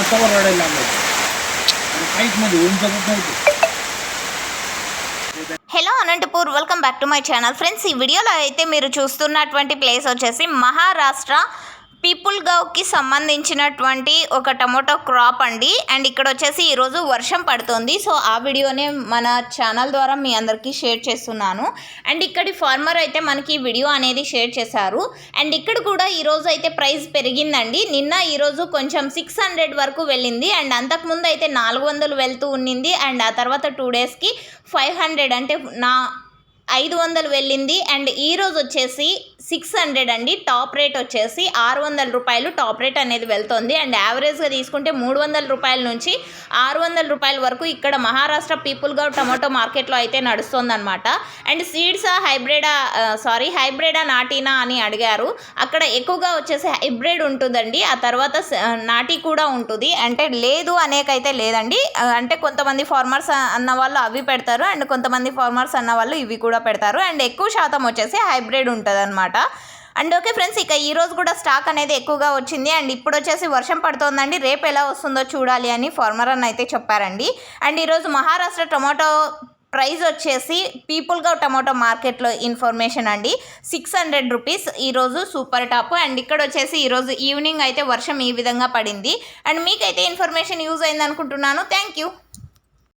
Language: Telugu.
रस्त्यावर रडायला लागलो काहीच मध्ये होऊन शकत नव्हतं hello Anantapur welcome back to my channel friends ఈ వీడియోలో అయితే మీరు చూస్తున్నటువంటి ప్లేస్ వచ్చేసి మహారాష్ట్ర పీపుల్ గౌకి సంబంధించినటువంటి ఒక టమోటో క్రాప్ అండి. అండ్ ఇక్కడ వచ్చేసి ఈరోజు వర్షం పడుతుంది. సో ఆ వీడియోనే మన ఛానల్ ద్వారా మీ అందరికీ షేర్ చేస్తున్నాను. అండ్ ఇక్కడి ఫార్మర్ అయితే మనకి వీడియో అనేది షేర్ చేశారు. అండ్ ఇక్కడ కూడా ఈరోజు అయితే ప్రైస్ పెరిగిందండి. నిన్న ఈరోజు కొంచెం సిక్స్ హండ్రెడ్ వరకు వెళ్ళింది. అండ్ అంతకుముందు అయితే నాలుగు వందలు వెళ్తూ ఉన్నింది అండ్ ఆ తర్వాత టూ డేస్కి ఫైవ్ హండ్రెడ్ అంటే నా ఐదు వందలు వెళ్ళింది. అండ్ ఈ రోజు వచ్చేసి సిక్స్ హండ్రెడ్ అండి. టాప్ రేట్ వచ్చేసి ఆరు వందల రూపాయలు టాప్ రేట్ అనేది వెళ్తుంది. అండ్ యావరేజ్గా తీసుకుంటే మూడు వందల రూపాయల నుంచి ఆరు వందల రూపాయల వరకు ఇక్కడ మహారాష్ట్ర పీపుల్గా టమాటో మార్కెట్లో అయితే నడుస్తుందన్నమాట. అండ్ సీడ్స్ హైబ్రిడా సారీ హైబ్రిడా నాటీనా అని అడిగారు. అక్కడ ఎక్కువగా వచ్చేసి హైబ్రిడ్ ఉంటుందండి. ఆ తర్వాత నాటి కూడా ఉంటుంది. అంటే లేదు అనేకైతే లేదండి. అంటే కొంతమంది ఫార్మర్స్ అన్న వాళ్ళు అవి పెడతారు. అండ్ కొంతమంది ఫార్మర్స్ అన్న వాళ్ళు ఇవి కూడా పెడతారు. అండ్ ఎక్కువ శాతం వచ్చేసి హైబ్రిడ్ ఉంటుంది అనమాట అండ్ ఓకే ఫ్రెండ్స్ ఇక ఈ రోజు కూడా స్టాక్ అనేది ఎక్కువగా వచ్చింది. అండ్ ఇప్పుడు వచ్చేసి వర్షం పడుతోందండి. రేపు ఎలా వస్తుందో చూడాలి అని ఫార్మర్ అయితే చెప్పారండి. అండ్ ఈరోజు మహారాష్ట్ర టొమాటో ప్రైస్ వచ్చేసి పీపుల్గా టమాటో మార్కెట్లో ఇన్ఫర్మేషన్ అండి. సిక్స్ హండ్రెడ్ రూపీస్ ఈరోజు సూపర్ టాప్. అండ్ ఇక్కడ వచ్చేసి ఈరోజు ఈవినింగ్ అయితే వర్షం ఈ విధంగా పడింది. అండ్ మీకైతే ఇన్ఫర్మేషన్ యూజ్ అయింది అనుకుంటున్నాను థ్యాంక్ యూ.